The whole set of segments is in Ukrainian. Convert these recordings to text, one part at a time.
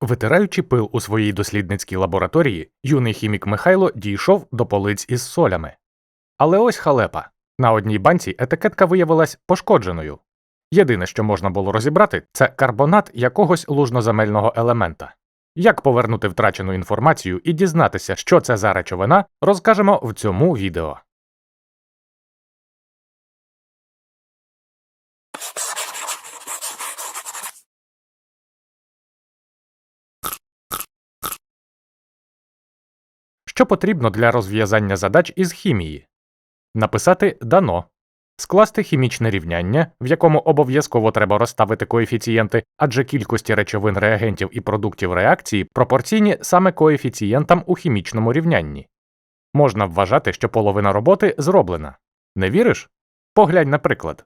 Витираючи пил у своїй дослідницькій лабораторії, юний хімік Михайло дійшов до полиць із солями. Але ось халепа. На одній банці етикетка виявилась пошкодженою. Єдине, що можна було розібрати, це карбонат якогось лужноземельного елемента. Як повернути втрачену інформацію і дізнатися, що це за речовина, розкажемо в цьому відео. Що потрібно для розв'язання задач із хімії? Написати дано, скласти хімічне рівняння, в якому обов'язково треба розставити коефіцієнти, адже кількості речовин реагентів і продуктів реакції пропорційні саме коефіцієнтам у хімічному рівнянні. Можна вважати, що половина роботи зроблена. Не віриш? Поглянь на приклад.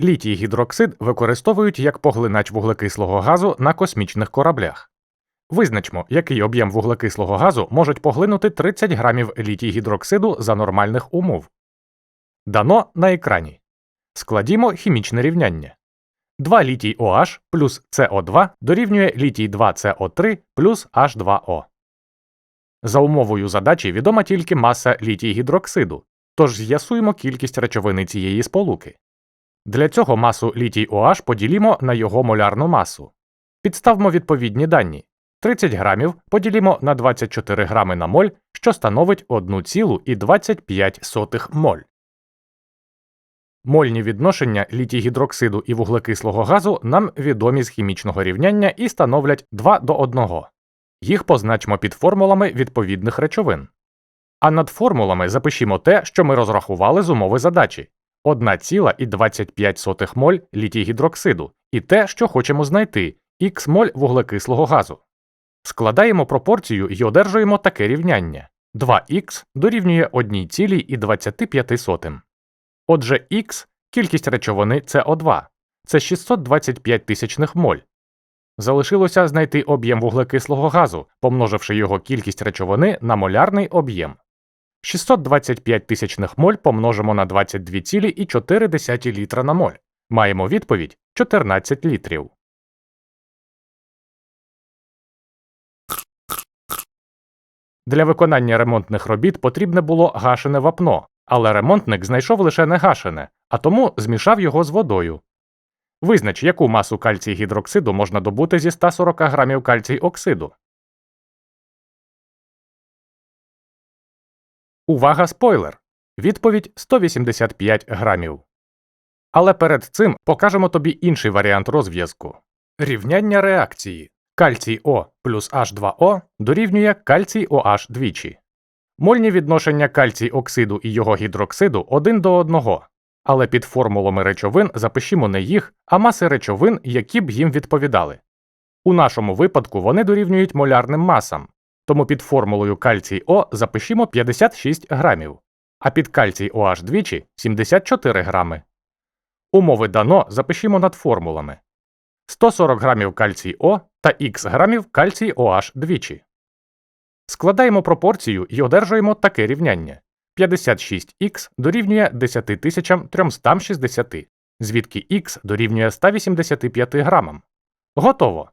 Літій гідроксид використовують як поглинач вуглекислого газу на космічних кораблях. Визначмо, який об'єм вуглекислого газу можуть поглинути 30 грамів літій гідроксиду за нормальних умов. Дано на екрані. Складімо хімічне рівняння. 2 літій OH плюс СО2 дорівнює літій 2 СО3 плюс H2O. За умовою задачі відома тільки маса літій гідроксиду, тож з'ясуємо кількість речовини цієї сполуки. Для цього масу літій OH поділімо на його молярну масу. Підставмо відповідні дані. 30 грамів поділімо на 24 грами на моль, що становить 1,25 моль. Мольні відношення літій-гідроксиду і вуглекислого газу нам відомі з хімічного рівняння і становлять 2 до 1. Їх позначмо під формулами відповідних речовин. А над формулами запишімо те, що ми розрахували з умови задачі 1,25 моль літій-гідроксиду і те, що хочемо знайти х моль вуглекислого газу. Складаємо пропорцію і одержуємо таке рівняння 2х дорівнює 1,25. Отже, х кількість речовини СО2 це 625 тисячних моль. Залишилося знайти об'єм вуглекислого газу, помноживши його кількість речовини на молярний об'єм. 625 тисячних моль помножимо на 22,4 літра на моль. Маємо відповідь 14 літрів. Для виконання ремонтних робіт потрібне було гашене вапно, але ремонтник знайшов лише негашене, а тому змішав його з водою. Визнач, яку масу кальцій гідроксиду можна добути зі 140 грамів кальцій оксиду. Увага спойлер! Відповідь 185 грамів. Але перед цим покажемо тобі інший варіант розв'язку. Рівняння реакції. Кальцій О плюс H2O дорівнює кальцій OH двічі. Мольні відношення кальцій оксиду і його гідроксиду один до одного, але під формулами речовин запишімо не їх, а маси речовин, які б їм відповідали. У нашому випадку вони дорівнюють молярним масам, тому під формулою кальцій О запишімо 56 грамів, а під кальцій OH двічі 74 грами. Умови дано запишімо над формулами 140 грамів кальцій О та х грамів кальцій OH двічі. Складаємо пропорцію і одержуємо таке рівняння 56х дорівнює 10360, звідки х дорівнює 185 грамам. Готово.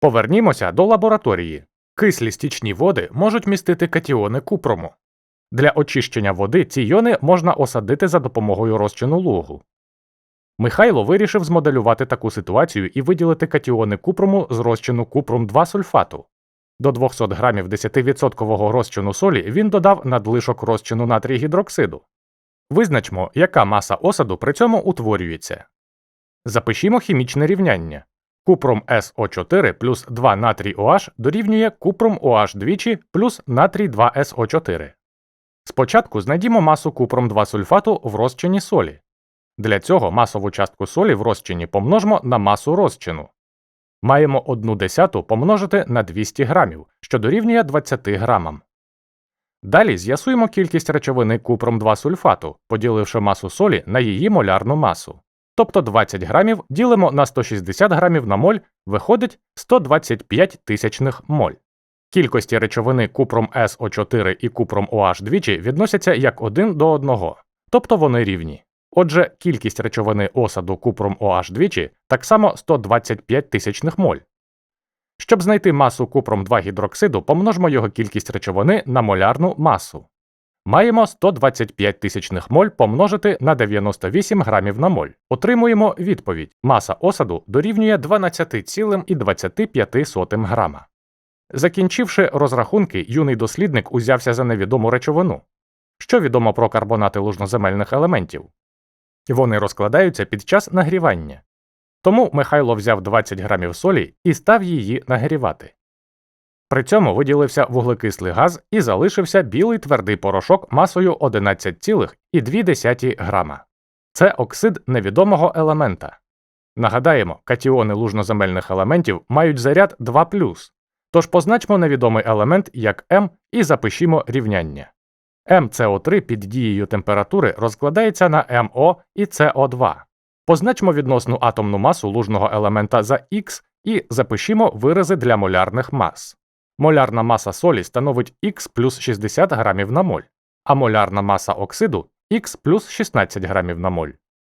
Повернімося до лабораторії. Кислі стічні води можуть містити катіони купрому. Для очищення води ці йони можна осадити за допомогою розчину лугу. Михайло вирішив змоделювати таку ситуацію і виділити катіони купруму з розчину купрум 2 сульфату. До 200 грамів 10% розчину солі він додав надлишок розчину натрій гідроксиду. Визначмо, яка маса осаду при цьому утворюється. Запишімо хімічне рівняння. Купрум СО4 плюс 2 натрій OH дорівнює купрум OH двічі плюс натрій 2 СО4. Спочатку знайдімо масу купрум 2 сульфату в розчині солі. Для цього масову частку солі в розчині помножимо на масу розчину. Маємо 1 десяту помножити на 200 грамів, що дорівнює 20 грамам. Далі з'ясуємо кількість речовини купром 2 сульфату, поділивши масу солі на її молярну масу. Тобто 20 грамів ділимо на 160 грамів на моль, виходить 125 тисячних моль. Кількості речовини купром СО4 і купром OH двічі відносяться як один до одного, тобто вони рівні. Отже, кількість речовини осаду купром OH двічі так само 125 тисячних моль. Щоб знайти масу купром 2 гідроксиду, помножимо його кількість речовини на молярну масу. Маємо 125 тисячних моль помножити на 98 грамів на моль. Отримуємо відповідь: маса осаду дорівнює 12,25 грама. Закінчивши розрахунки, юний дослідник узявся за невідому речовину. Що відомо про карбонати лужноземельних елементів? Вони розкладаються під час нагрівання. Тому Михайло взяв 20 грамів солі і став її нагрівати. При цьому виділився вуглекислий газ і залишився білий твердий порошок масою 11,2 грама. Це оксид невідомого елемента. Нагадаємо, катіони лужноземельних елементів мають заряд 2, тож позначмо невідомий елемент як М і запишімо рівняння. МСО3 під дією температури розкладається на МО і СО2. Позначмо відносну атомну масу лужного елемента за Х і запишімо вирази для молярних мас. Молярна маса солі становить Х плюс 60 грамів на моль, а молярна маса оксиду Х плюс 16 грамів на моль.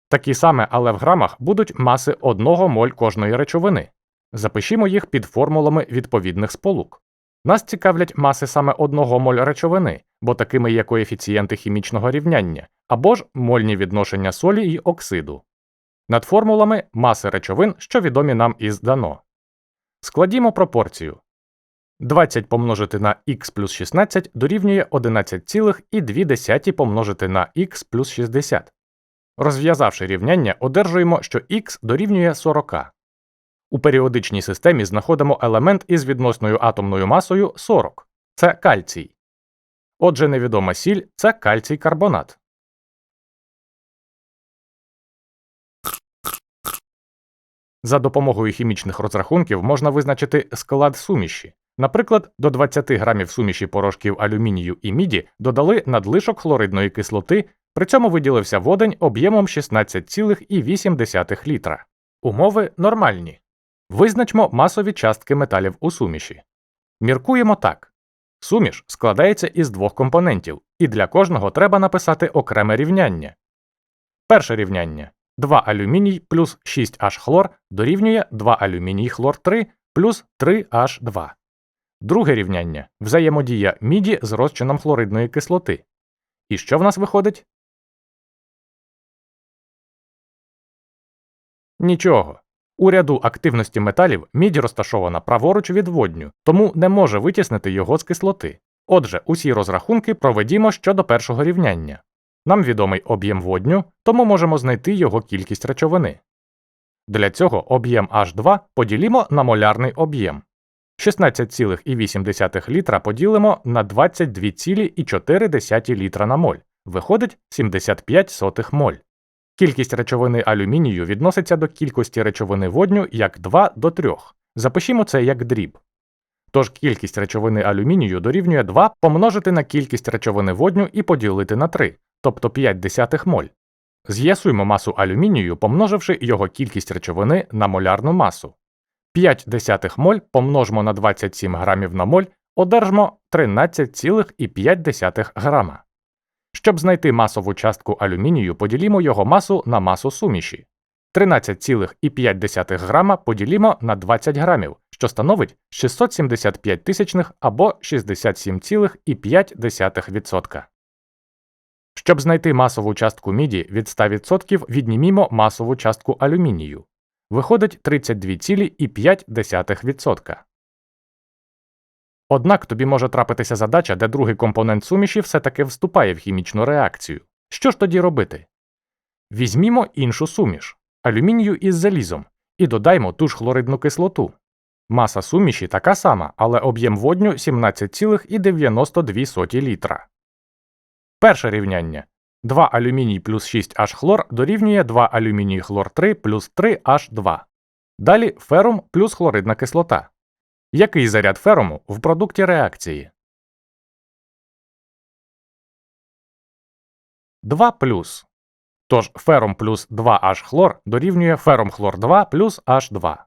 Такі саме, але в грамах будуть маси 1 моль кожної речовини. Запишімо їх під формулами відповідних сполук. Нас цікавлять маси саме 1 моль речовини, бо такими є коефіцієнти хімічного рівняння, або ж мольні відношення солі й оксиду. Над формулами маси речовин, що відомі нам із дано. Складімо пропорцію. 20 помножити на х плюс 16 дорівнює 11,2 помножити на х плюс 60. Розв'язавши рівняння, одержуємо, що х дорівнює 40. У періодичній системі знаходимо елемент із відносною атомною масою 40 це кальцій. Отже, невідома сіль це кальцій карбонат. За допомогою хімічних розрахунків можна визначити склад суміші. Наприклад, до 20 грамів суміші порошків алюмінію і міді додали надлишок хлоридної кислоти, при цьому виділився водень об'ємом 16,8 літра. Умови нормальні. Визначмо масові частки металів у суміші. Міркуємо так. Суміш складається із двох компонентів, і для кожного треба написати окреме рівняння. Перше рівняння 2 алюміній плюс 6H хлор дорівнює 2 алюміній хлор 3 плюс 3H2. Друге рівняння взаємодія міді з розчином хлоридної кислоти. І що в нас виходить? Нічого. У ряду активності металів мідь розташована праворуч від водню, тому не може витіснити його з кислоти. Отже, усі розрахунки проведімо щодо першого рівняння. Нам відомий об'єм водню, тому можемо знайти його кількість речовини. Для цього об'єм H2 поділімо на молярний об'єм. 16,8 літра поділимо на 22,4 літра на моль. Виходить 75 сотих моль. Кількість речовини алюмінію відноситься до кількості речовини водню як 2 до 3. Запишімо це як дріб. Тож кількість речовини алюмінію дорівнює 2 помножити на кількість речовини водню і поділити на 3, тобто 5 десятих моль. З'ясуємо масу алюмінію, помноживши його кількість речовини на молярну масу. 5 десятих моль помножимо на 27 грамів на моль, одержимо 13,5 грама. Щоб знайти масову частку алюмінію, поділімо його масу на масу суміші. 13,5 грама поділімо на 20 грамів, що становить 675 тисячних або 67,5%. Щоб знайти масову частку міді від 100% віднімімо масову частку алюмінію. Виходить 32,5%. Однак тобі може трапитися задача, де другий компонент суміші все-таки вступає в хімічну реакцію. Що ж тоді робити? Візьмімо іншу суміш алюмінію із залізом і додаймо ту ж хлоридну кислоту. Маса суміші така сама, але об'єм водню 17,92 літра. Перше рівняння 2 алюміній плюс 6H хлор дорівнює 2 алюміній хлор 3 плюс 3H2. Далі ферум плюс хлоридна кислота. Який заряд феруму в продукті реакції? 2 плюс. Тож ферум плюс 2H хлор дорівнює ферум хлор 2 плюс H2.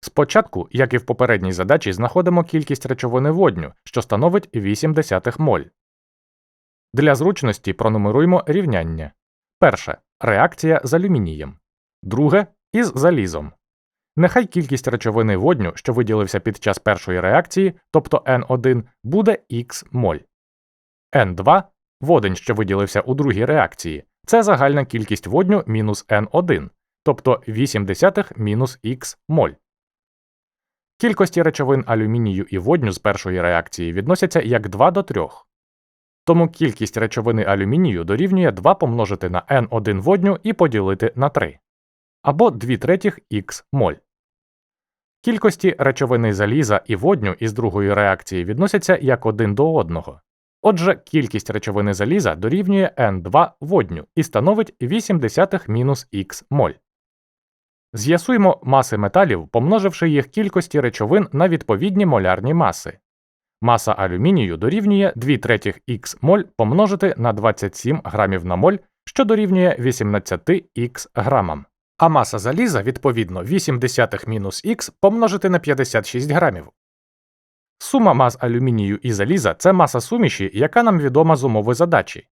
Спочатку, як і в попередній задачі, знаходимо кількість речовини водню, що становить 0,8 моль. Для зручності пронумеруємо рівняння. Перше реакція з алюмінієм, друге із залізом. Нехай кількість речовини водню, що виділився під час першої реакції, тобто N1, буде Х моль. N2 водень, що виділився у другій реакції, це загальна кількість водню мінус N1, тобто 8 десятих мінус Х моль. Кількості речовин алюмінію і водню з першої реакції відносяться як 2 до 3. Тому кількість речовини алюмінію дорівнює 2 помножити на N1 водню і поділити на 3 або 2 третіх х моль. Кількості речовини заліза і водню із другої реакції відносяться як один до одного. Отже, кількість речовини заліза дорівнює N2 водню і становить 8 десятих мінус х моль. З'ясуємо маси металів, помноживши їх кількості речовин на відповідні молярні маси. Маса алюмінію дорівнює 2 третіх х моль помножити на 27 грамів на моль, що дорівнює 18 х грамам. А маса заліза, відповідно, 8 десятих мінус х помножити на 56 грамів. Сума мас алюмінію і заліза це маса суміші, яка нам відома з умови задачі.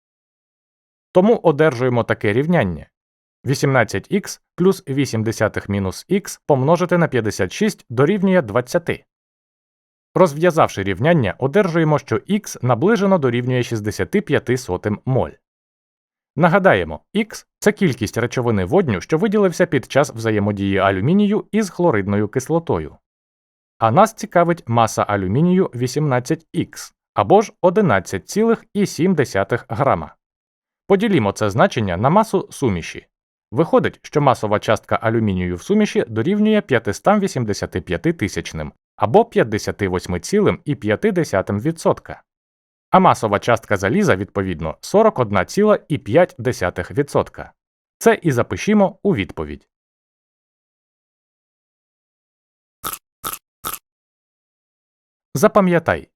Тому одержуємо таке рівняння 18х плюс 8 десятих мінус х помножити на 56 дорівнює 20. Розв'язавши рівняння, одержуємо, що х наближено дорівнює 65 сотим моль. Нагадаємо, х це кількість речовини водню, що виділився під час взаємодії алюмінію із хлоридною кислотою. А нас цікавить маса алюмінію 18х або ж 11,7 грама. Поділімо це значення на масу суміші. Виходить, що масова частка алюмінію в суміші дорівнює 585 тисячним або 58,5%. А масова частка заліза, відповідно, 41,5%. Це і запишімо у відповідь. Запам'ятай.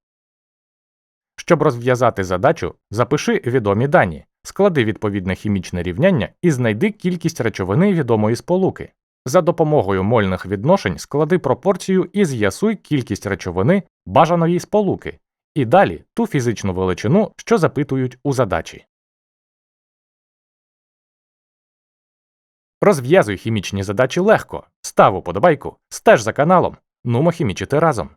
Щоб розв'язати задачу, запиши відомі дані, склади відповідне хімічне рівняння і знайди кількість речовини відомої сполуки. За допомогою мольних відношень склади пропорцію і з'ясуй кількість речовини бажаної сполуки, і далі ту фізичну величину, що запитують у задачі. Розв'язуй хімічні задачі легко. Став уподобайку, стеж за каналом. Нумо хімічити разом.